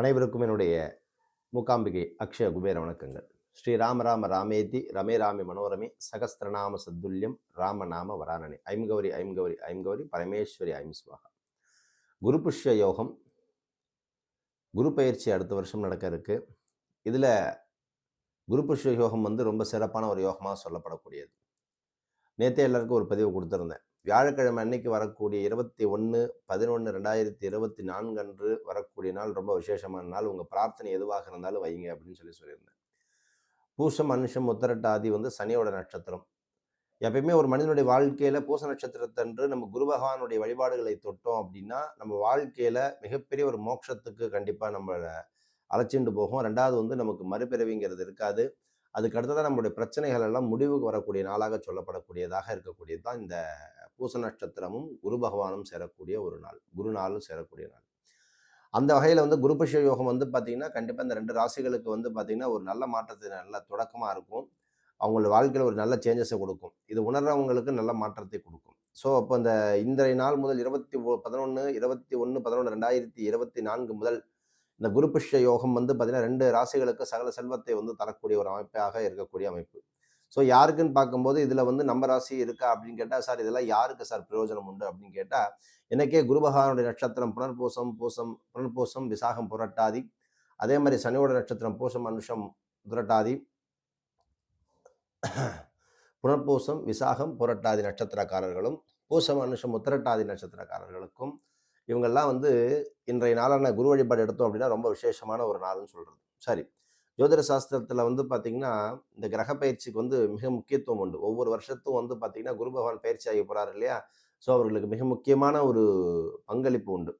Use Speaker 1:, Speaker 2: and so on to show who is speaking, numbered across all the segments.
Speaker 1: அனைவருக்கும் என்னுடைய மூகாம்பிகை அக்ஷய குபேர வணக்கங்கள். ஸ்ரீ ராம ராம ராமேதி ரமே ராமி மனோரமே சகஸ்திரநாம சத்துல்யம் ராமநாம வரானனே. ஐம்கௌரி ஐம்கௌரி ஐம்கௌரி பரமேஸ்வரி ஐம் சுவாகா. குரு புஷ்ய யோகம் குரு பயிற்சி அடுத்த வருஷம் நடக்க இருக்கு. இதில் குரு புஷ்ய யோகம் வந்து ரொம்ப சிறப்பான ஒரு யோகமாக சொல்லப்படக்கூடியது. நேற்றே எல்லாருக்கும் ஒரு பதிவு கொடுத்துருந்தேன். வியாழக்கிழமை அன்னைக்கு வரக்கூடிய இருபத்தி ஒன்று பதினொன்று ரெண்டாயிரத்தி இருபத்தி நான்கு அன்று வரக்கூடிய நாள் ரொம்ப விசேஷமான நாள். உங்கள் பிரார்த்தனை எதுவாக இருந்தாலும் வைங்க அப்படின்னு சொல்லி சொல்லியிருந்தேன். பூசம் மனுஷம் உத்தரட்டாதி வந்து சனியோட நட்சத்திரம். எப்பயுமே ஒரு மனிதனுடைய வாழ்க்கையில் பூச நட்சத்திரத்தன்று நம்ம குரு பகவானுடைய வழிபாடுகளை தொட்டோம் அப்படின்னா நம்ம வாழ்க்கையில் மிகப்பெரிய ஒரு மோட்சத்துக்கு கண்டிப்பாக நம்மளை அழைச்சிட்டு போகும். ரெண்டாவது வந்து நமக்கு மறுபிறவிங்கிறது இருக்காது. அதுக்கு அடுத்ததான் நம்மளுடைய பிரச்சனைகள் எல்லாம் முடிவுக்கு வரக்கூடிய நாளாக சொல்லப்படக்கூடியதாக இருக்கக்கூடியது தான் இந்த பூச நட்சத்திரமும் குரு பகவானும் சேரக்கூடிய ஒரு நாள். குரு நாளும் சேரக்கூடிய நாள். அந்த வகையில் வந்து குருபக்ஷ யோகம் வந்து பார்த்திங்கன்னா கண்டிப்பாக இந்த ரெண்டு ராசிகளுக்கு வந்து பார்த்தீங்கன்னா ஒரு நல்ல மாற்றத்தை நல்ல தொடக்கமாக இருக்கும். அவங்களோட வாழ்க்கையில் ஒரு நல்ல சேஞ்சஸை கொடுக்கும். இது உணர்றவங்களுக்கு நல்ல மாற்றத்தை கொடுக்கும். ஸோ அப்போ இந்த இன்றைய நாள் முதல் இருபத்தி பதினொன்று இருபத்தி ஒன்று பதினொன்று ரெண்டாயிரத்தி இருபத்தி நான்கு முதல் இந்த குருபுஷ்ய யோகம் வந்து பார்த்தீங்கன்னா ரெண்டு ராசிகளுக்கு சகல செல்வத்தை வந்து தரக்கூடிய ஒரு அமைப்பாக இருக்கக்கூடிய அமைப்பு. ஸோ யாருக்குன்னு பார்க்கும்போது இதில் வந்து நம்ம ராசி இருக்கா அப்படின்னு கேட்டால் சார் இதெல்லாம் யாருக்கு சார் பிரயோஜனம் உண்டு? அப்படின்னு கேட்டால் எனக்கே குருபகவானுடைய நட்சத்திரம் புனர்பூசம் பூசம் புனர்பூசம் விசாகம் புரட்டாதி. அதே மாதிரி சனியோட நட்சத்திரம் பூசம் அனுஷம் புரட்டாதி. புனர்பூசம் விசாகம் புரட்டாதி நட்சத்திரக்காரர்களும் பூசம் அனுஷம் உத்திரட்டாதி நட்சத்திரக்காரர்களுக்கும் இவங்கெல்லாம் வந்து இன்றைய நாளான குரு வழிபாடு எடுத்தோம் அப்படின்னா ரொம்ப விசேஷமான ஒரு நாள்னு சொல்கிறது சரி. ஜோதிட சாஸ்திரத்தில் வந்து பார்த்திங்கன்னா இந்த கிரக பயிற்சிக்கு வந்து மிக முக்கியத்துவம் உண்டு. ஒவ்வொரு வருஷத்தும் வந்து பார்த்திங்கன்னா குரு பகவான் பயிற்சி ஆகி போகிறார் இல்லையா? ஸோ அவர்களுக்கு மிக முக்கியமான ஒரு பங்களிப்பு உண்டு.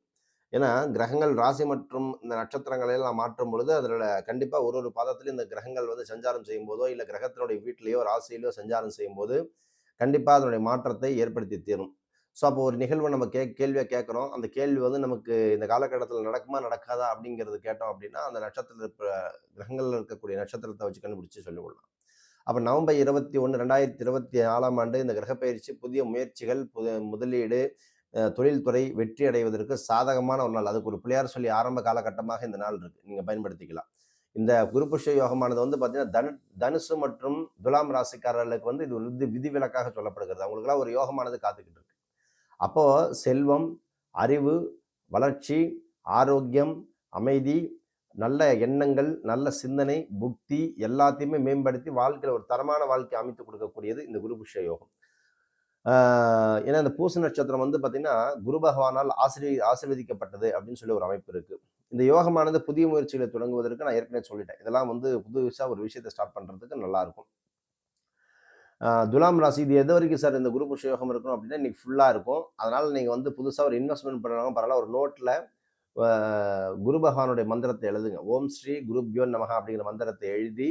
Speaker 1: ஏன்னா கிரகங்கள் ராசி மற்றும் இந்த நட்சத்திரங்களை எல்லாம் மாற்றும் பொழுது அதில் கண்டிப்பாக ஒரு ஒரு பாதத்துலையும் இந்த கிரகங்கள் வந்து சஞ்சாரம் செய்யும் போதோ இல்லை கிரகத்தினுடைய வீட்டிலேயோ ராசியிலையோ சஞ்சாரம் செய்யும் போது கண்டிப்பாக அதனுடைய மாற்றத்தை ஏற்படுத்தி தீரும். ஸோ அப்போ ஒரு நிகழ்வை நம்ம கே கேள்வியாக கேட்குறோம். அந்த கேள்வி வந்து நமக்கு இந்த காலகட்டத்தில் நடக்குமா நடக்காதா அப்படிங்கிறது கேட்டோம் அப்படின்னா அந்த நட்சத்திர கிரகங்களில் இருக்கக்கூடிய நட்சத்திரத்தை வச்சு கண்டுபிடிச்சு சொல்லிவிடலாம் அப்போ நவம்பர் இருபத்தி ஒன்று ரெண்டாயிரத்தி இருபத்தி நாலாம் ஆண்டு இந்த கிரகப்பயிற்சி புதிய முயற்சிகள் புது முதலீடு தொழில்துறை வெற்றி அடைவதற்கு சாதகமான ஒரு நாள். அதுக்கு ஒரு பிள்ளையார் சொல்லி ஆரம்ப காலகட்டமாக இந்த நாள் இருக்குது நீங்கள் பயன்படுத்திக்கலாம். இந்த குருபுஷ யோகமானது வந்து பார்த்தீங்கன்னா தனு தனுசு மற்றும் துலாம் ராசிக்காரர்களுக்கு வந்து இது விதி விதிவிலக்காக சொல்லப்படுகிறது. அவங்களுக்குலாம் ஒரு யோகமானது காத்துக்கிட்டு இருக்கு. அப்போ செல்வம் அறிவு வளர்ச்சி ஆரோக்கியம் அமைதி நல்ல எண்ணங்கள் நல்ல சிந்தனை புக்தி எல்லாத்தையுமே மேம்படுத்தி வாழ்க்கையில் ஒரு தரமான வாழ்க்கை அமைத்து கொடுக்கக்கூடியது இந்த குருபுஷ யோகம். ஏன்னா இந்த பூச நட்சத்திரம் வந்து பார்த்திங்கன்னா குரு பகவானால் ஆசிரி ஆசீர்வதிக்கப்பட்டது அப்படின்னு சொல்லி ஒரு அமைப்பு இருக்குது இந்த யோகமானது புதிய முயற்சிகளை தொடங்குவதற்கு நான் ஏற்கனவே சொல்லிட்டேன். இதெல்லாம் வந்து புதுசாக ஒரு விஷயத்தை ஸ்டார்ட் பண்ணுறதுக்கு நல்லாயிருக்கும் துலாம் ராசி இது எது வரைக்கும் சார் இந்த குரு புஷ யோகம் இருக்கணும் அப்படின்னா இன்றைக்கி ஃபுல்லாக இருக்கும். அதனால் நீங்கள் வந்து புதுசாக ஒரு இன்வெஸ்ட்மெண்ட் பண்ணாலும் பரவாயில்ல ஒரு நோட்டில் குரு பகவானுடைய மந்திரத்தை எழுதுங்க. ஓம் ஸ்ரீ குருப்யோ நமகா அப்படிங்கிற மந்திரத்தை எழுதி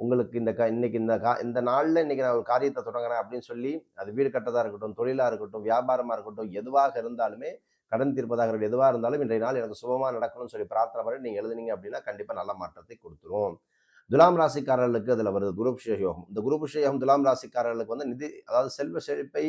Speaker 1: உங்களுக்கு இந்த க இன்னைக்கு இந்த கா இந்த நாளில் இன்னைக்கு நான் ஒரு காரியத்தை தொடங்குறேன் அப்படின்னு சொல்லி அது வீடு கட்டதாக இருக்கட்டும் தொழிலாக இருக்கட்டும் வியாபாரமாக இருக்கட்டும் எதுவாக இருந்தாலுமே கடன் தீர்ப்பதாக இருக்கட்டும் எதுவாக இருந்தாலும் இன்றைய நாள் எனக்கு சுபமாக நடக்கணும்னு சொல்லி பிரார்த்தனை பண்ணி நீங்கள் எழுதுனீங்க அப்படின்னா கண்டிப்பாக நல்ல மாற்றத்தை கொடுத்துரும். துலாம் ராசிக்காரர்களுக்கு அதில் வருது குருபுஷ யோகம் இந்த குருபுஷ யோகம் துலாம் ராசிக்காரர்களுக்கு வந்து நிதி அதாவது செல்வ செழிப்பை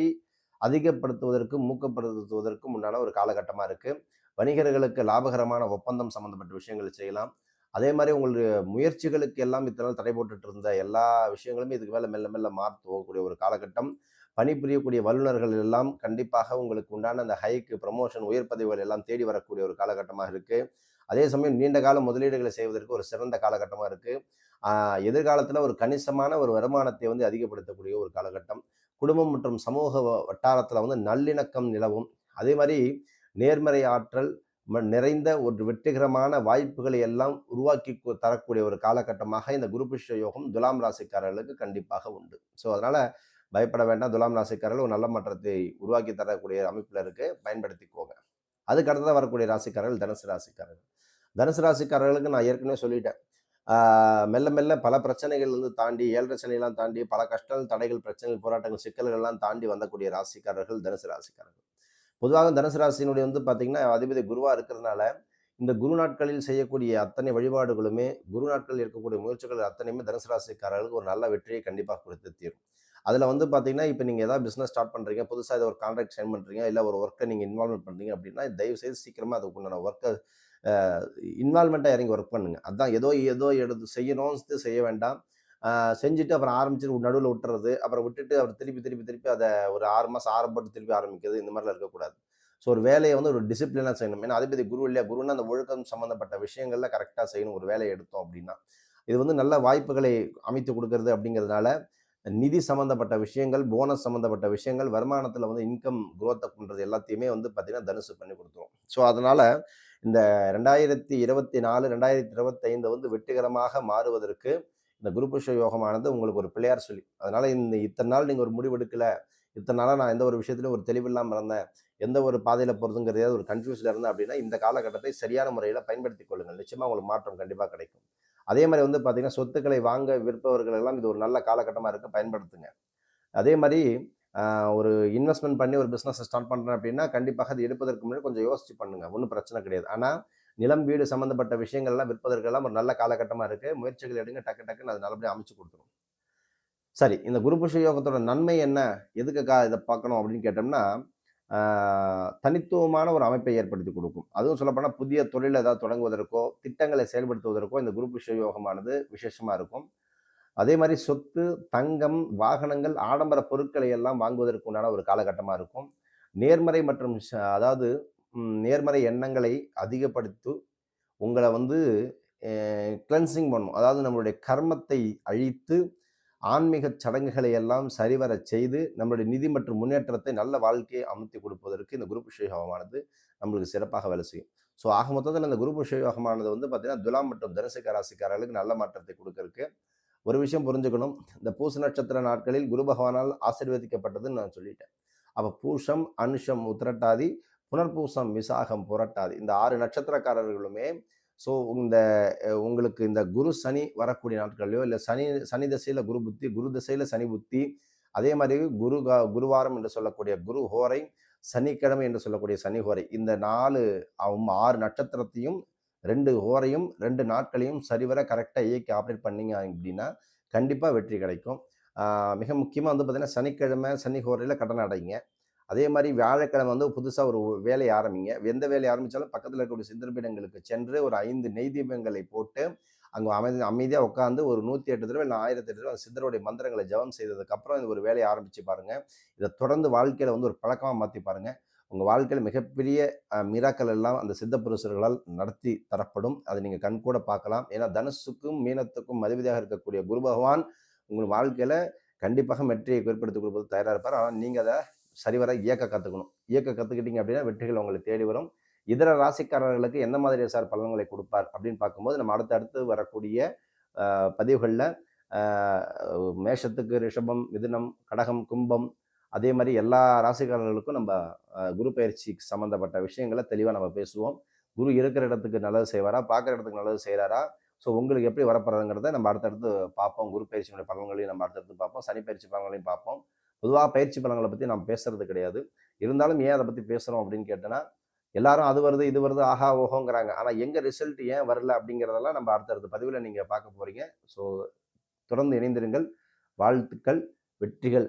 Speaker 1: அதிகப்படுத்துவதற்கும் ஊக்கப்படுத்துவதற்கும் உண்டான ஒரு காலகட்டமாக இருக்குது வணிகர்களுக்கு லாபகரமான ஒப்பந்தம் சம்மந்தப்பட்ட விஷயங்கள் செய்யலாம். அதே மாதிரி உங்களுடைய முயற்சிகளுக்கு எல்லாம் இத்தனால் தடை போட்டுட்டு இருந்த எல்லா விஷயங்களுமே இதுக்கு மேலே மெல்ல மெல்ல மாற்றி போகக்கூடிய ஒரு காலகட்டம். பணிபுரியக்கூடிய வல்லுநர்கள் எல்லாம் கண்டிப்பாக உங்களுக்கு உண்டான அந்த ஹைக்கு ப்ரமோஷன் உயர் பதவிகள் எல்லாம் தேடி வரக்கூடிய ஒரு காலகட்டமாக இருக்குது அதே சமயம் நீண்ட கால முதலீடுகளை செய்வதற்கு ஒரு சிறந்த காலகட்டமாக இருக்குது எதிர்காலத்தில் ஒரு கணிசமான ஒரு வருமானத்தை வந்து அதிகப்படுத்தக்கூடிய ஒரு காலகட்டம். குடும்பம் மற்றும் சமூக வட்டாரத்தில் வந்து நல்லிணக்கம் நிலவும். அதே மாதிரி நேர்மறை ஆற்றல் நிறைந்த ஒரு வெற்றிகரமான வாய்ப்புகளை எல்லாம் உருவாக்கி தரக்கூடிய ஒரு காலகட்டமாக இந்த குருபுஷ்ய யோகம் துலாம் ராசிக்காரர்களுக்கு கண்டிப்பாக உண்டு. ஸோ அதனால் பயப்பட வேண்டாம். துலாம் ராசிக்காரர்கள் ஒரு நல்ல மாற்றத்தை உருவாக்கி தரக்கூடிய அமைப்பில் இருக்குது பயன்படுத்திக்கோங்க. அதுக்கு அடுத்ததாக வரக்கூடிய ராசிக்காரர்கள் தனுசு ராசிக்காரர்கள். தனுசு ராசிக்காரர்களுக்கு நான் ஏற்கனவே சொல்லிட்டேன். மெல்ல மெல்ல பல பிரச்சனைகள் வந்து தாண்டி ஏழு சனியெல்லாம் தாண்டி பல கஷ்டங்கள் தடைகள் பிரச்சனைகள் போராட்டங்கள் சிக்கல்கள்லாம் தாண்டி வந்தக்கூடிய ராசிக்காரர்கள் தனுசு ராசிக்காரர்கள். பொதுவாக தனுசு ராசியினுடைய வந்து பார்த்தீங்கன்னா அதிபதி குருவாக இருக்கிறதுனால இந்த குரு நாட்களில் செய்யக்கூடிய அத்தனை வழிபாடுகளுமே குரு நாட்களில் இருக்கக்கூடிய முயற்சிகள் அத்தனையுமே தனுசு ராசிக்காரர்களுக்கு ஒரு நல்ல வெற்றியை கண்டிப்பாக கொடுத்து தீரும். அதில் வந்து பார்த்தீங்கன்னா இப்போ நீங்கள் ஏதாவது பிஸ்னஸ் ஸ்டார்ட் பண்ணுறீங்க புதுசாக ஏதாவது ஒரு கான்ட்ராக்ட் சைன் பண்ணுறீங்க இல்லை ஒரு ஒர்க்கை நீங்கள் இன்வால்மெண்ட் பண்ணுறீங்க அப்படின்னா தயவு செய்து சீக்கிரமாக அதுக்கு உண்டான ஒர்க்கை இன்வால்மெண்ட்டாக இறங்கி ஒர்க் பண்ணுங்க. அதுதான் ஏதோ ஏதோ எடுத்து செய்யணும்னு செய்ய வேண்டாம். செஞ்சுட்டு அப்புறம் ஆரம்பிச்சுட்டு நடுவில் விட்டுறது. அப்புறம் விட்டுட்டு அவர் திருப்பி திருப்பி திருப்பி அதை ஒரு ஆறு மாதம் ஆரம்பிட்டு திருப்பி ஆரம்பிக்கிறது இந்த மாதிரிலாம் இருக்கக்கூடாது. ஸோ ஒரு வேலையை வந்து ஒரு டிசிப்ளினாக செய்யணும். ஏன்னா அதிபதி குரு இல்லையா? குருன்னா அந்த ஒழுக்கம் சம்மந்தப்பட்ட விஷயங்கள்ல கரெக்டாக செய்யணும். ஒரு வேலையை எடுத்தோம் அப்படின்னா. இது வந்து நல்ல வாய்ப்புகளை அமைத்து கொடுக்கறது அப்படிங்கிறதுனால நிதி சம்மந்தப்பட்ட விஷயங்கள் போனஸ் சம்மந்தப்பட்ட விஷயங்கள் வருமானத்தில் வந்து இன்கம் குரோத்தை பண்ணுறது எல்லாத்தையுமே வந்து பார்த்தீங்கன்னா தனுசு பண்ணி கொடுத்துரும். ஸோ அதனால் இந்த ரெண்டாயிரத்தி இருபத்தி நாலு ரெண்டாயிரத்தி இருபத்தைந்து வந்து வெற்றிகரமாக மாறுவதற்கு இந்த குருபுஷ யோகமானது உங்களுக்கு ஒரு பிள்ளையார் சொல்லி. அதனால இந்த இத்தனை நாள் நீங்கள் ஒரு முடிவு எடுக்கல இத்தனை நாளாக நான் எந்த ஒரு விஷயத்துலையும் ஒரு தெளிவில்லாமல் இருந்தேன் எந்த ஒரு பாதையில் போகிறதுங்கிறதே ஒரு கன்ஃபியூஸில் இருந்தேன் அப்படின்னா இந்த காலகட்டத்தை சரியான முறையில் பயன்படுத்தி கொள்ளுங்கள். நிச்சயமாக உங்களுக்கு மாற்றம் கண்டிப்பாக கிடைக்கும். அதே மாதிரி வந்து பார்த்தீங்கன்னா சொத்துக்களை வாங்க விற்பவர்கள் எல்லாம் இது ஒரு நல்ல காலகட்டமாக இருக்குது பயன்படுத்துங்க. அதே மாதிரி ஒரு இன்வெஸ்ட்மெண்ட் பண்ணி ஒரு பிஸ்னஸ் ஸ்டார்ட் பண்ணுறேன் அப்படின்னா கண்டிப்பாக அது எடுப்பதற்கு முன்னாடி கொஞ்சம் யோசிச்சு பண்ணுங்க. ஒன்றும் பிரச்சனை கிடையாது. ஆனால் நிலம் வீடு சம்மந்தப்பட்ட விஷயங்கள்லாம் விற்பதற்கெல்லாம் ஒரு நல்ல காலகட்டமாக இருக்குது முயற்சிகள் எடுங்க டக்கு டக்குன்னு அது நல்லபடியாக அமைச்சு கொடுத்துரும். சரி இந்த குருபுஷ யோகத்தோட நன்மை என்ன? எதுக்கு கா இதை பார்க்கணும் அப்படின்னு கேட்டோம்னா தனித்துவமான ஒரு அமைப்பை ஏற்படுத்தி கொடுக்கும். அதுவும் சொல்லப்போனால் புதிய தொழில் ஏதாவது தொடங்குவதற்கோ திட்டங்களை செயல்படுத்துவதற்கோ இந்த குருபுஷ யோகமானது விசேஷமாக இருக்கும். அதே மாதிரி சொத்து தங்கம் வாகனங்கள் ஆடம்பர பொருட்களை எல்லாம் வாங்குவதற்கு உண்டான ஒரு காலகட்டமாக இருக்கும். நேர்மறை மற்றும் அதாவது நேர்மறை எண்ணங்களை அதிகப்படுத்தி உங்களை வந்து கிளென்சிங் பண்ணும். அதாவது நம்மளுடைய கர்மத்தை அழித்து ஆன்மீக சடங்குகளை எல்லாம் சரிவர செய்து நம்மளுடைய நிதி மற்றும் முன்னேற்றத்தை நல்ல வாழ்க்கையை அமைத்து கொடுப்பதற்கு இந்த குரு புஷ்யோகமானது நம்மளுக்கு சிறப்பாக வேலை செய்யும். ஸோ ஆக மொத்தத்தில் இந்த குரு புஷ்யோகமானது வந்து பார்த்தீங்கன்னா துலாம் மற்றும் தனுசுக்க ராசிக்காரர்களுக்கு நல்ல மாற்றத்தை கொடுக்கறதுக்கு ஒரு விஷயம் புரிஞ்சுக்கணும். இந்த பூச நட்சத்திர நாட்களில் குரு பகவானால் ஆசீர்வதிக்கப்பட்டதுன்னு நான் சொல்லிட்டேன். அப்போ பூஷம் அனுஷம் உத்திரட்டாதி புனர்பூசம் விசாகம் புரட்டாதி. இந்த ஆறு நட்சத்திரக்காரர்களுமே ஸோ இந்த உங்களுக்கு இந்த குரு சனி வரக்கூடிய நாட்கள்லையோ இல்லை சனி சனி தசையில் குரு புத்தி குரு தசையில் சனி புத்தி அதே மாதிரி குரு குருவாரம் என்று சொல்லக்கூடிய குரு ஹோரை சனிக்கிழமை என்று சொல்லக்கூடிய சனி ஹோரை இந்த நாலு அவங்க ஆறு நட்சத்திரத்தையும் ரெண்டு ஹோரையும் ரெண்டு நாட்களையும் சரிவர கரெக்டாக இயக்கி ஆப்ரேட் பண்ணீங்க அப்படின்னா கண்டிப்பாக வெற்றி கிடைக்கும். மிக முக்கியமாக வந்து பார்த்தீங்கன்னா சனிக்கிழமை சனி ஹோரையில் கடன் அடைங்க. அதே மாதிரி வியாழக்கிழமை வந்து புதுசாக ஒரு வேலையை ஆரம்பிங்க. எந்த வேலையை ஆரம்பித்தாலும் பக்கத்தில் இருக்கக்கூடிய சிந்தர்பீடங்களுக்கு சென்று ஒரு ஐந்து நெய்தீபங்களை போட்டு அங்கே அமைதி அமைதியாக உட்காந்து ஒரு நூற்றி எட்டு தடவை இல்லை ஆயிரத்தி எட்டு தடவை சித்தருடைய மந்திரங்களை ஜெபம் செய்ததுக்கப்புறம் இது ஒரு வேலையை ஆரம்பித்து பாருங்கள் இதை தொடர்ந்து வாழ்க்கையில் வந்து ஒரு பழக்கமாக மாற்றி பாருங்கள் உங்கள் வாழ்க்கையில் மிகப்பெரிய மிராக்கள் எல்லாம் அந்த சித்த புருஷர்களால் நடத்தி தரப்படும். அதை நீங்கள் கண்கூட பார்க்கலாம். ஏன்னா தனுசுக்கும் மீனத்துக்கும் மதிவதியாக இருக்கக்கூடிய குரு பகவான் உங்கள் வாழ்க்கையில் கண்டிப்பாக வெற்றியை குறிப்பிடுத்து கொடுப்பது தயாராக இருப்பார். ஆனால் நீங்கள் அதை சரிவர இயக்க கற்றுக்கணும் இயக்க கற்றுக்கிட்டீங்க அப்படின்னா வெற்றிகள் உங்களை தேடி வரும். இதர ராசிக்காரர்களுக்கு எந்த மாதிரி சார் பலன்களை கொடுப்பார் அப்படின்னு பார்க்கும்போது நம்ம அடுத்து அடுத்து வரக்கூடிய பதிவுகளில் மேஷத்துக்கு ரிஷபம் மிதுனம் கடகம் கும்பம் அதே மாதிரி எல்லா ராசிக்காரர்களுக்கும் நம்ம குரு பயிற்சி சம்மந்தப்பட்ட விஷயங்களை தெளிவாக நம்ம பேசுவோம். குரு இருக்கிற இடத்துக்கு நல்லது செய்வாரா? பார்க்குற இடத்துக்கு நல்லது செய்கிறாரா ஸோ உங்களுக்கு எப்படி வரப்படுறதுங்கிறத நம்ம அடுத்தடுத்து பார்ப்போம். குரு பயிற்சியினுடைய பலன்களையும் நம்ம அடுத்தடுத்து பார்ப்போம். சனி பயிற்சி பலன்களையும் பார்ப்போம். பொதுவாக பயிற்சி பலன்களை பற்றி நம்ம பேசுறது கிடையாது. இருந்தாலும் ஏன் அதை பற்றி பேசுகிறோம் அப்படின்னு கேட்டோன்னா எல்லாரும் அது வருது இது வருது ஆஹா ஓஹோங்கிறாங்க. ஆனால் எங்கே ரிசல்ட் ஏன் வரல அப்படிங்கிறதெல்லாம் நம்ம அடுத்தடுத்த பதிவில் நீங்கள் பார்க்க போகிறீங்க ஸோ தொடர்ந்து இணைந்திருங்கள். வாழ்த்துக்கள் வெற்றிகள்.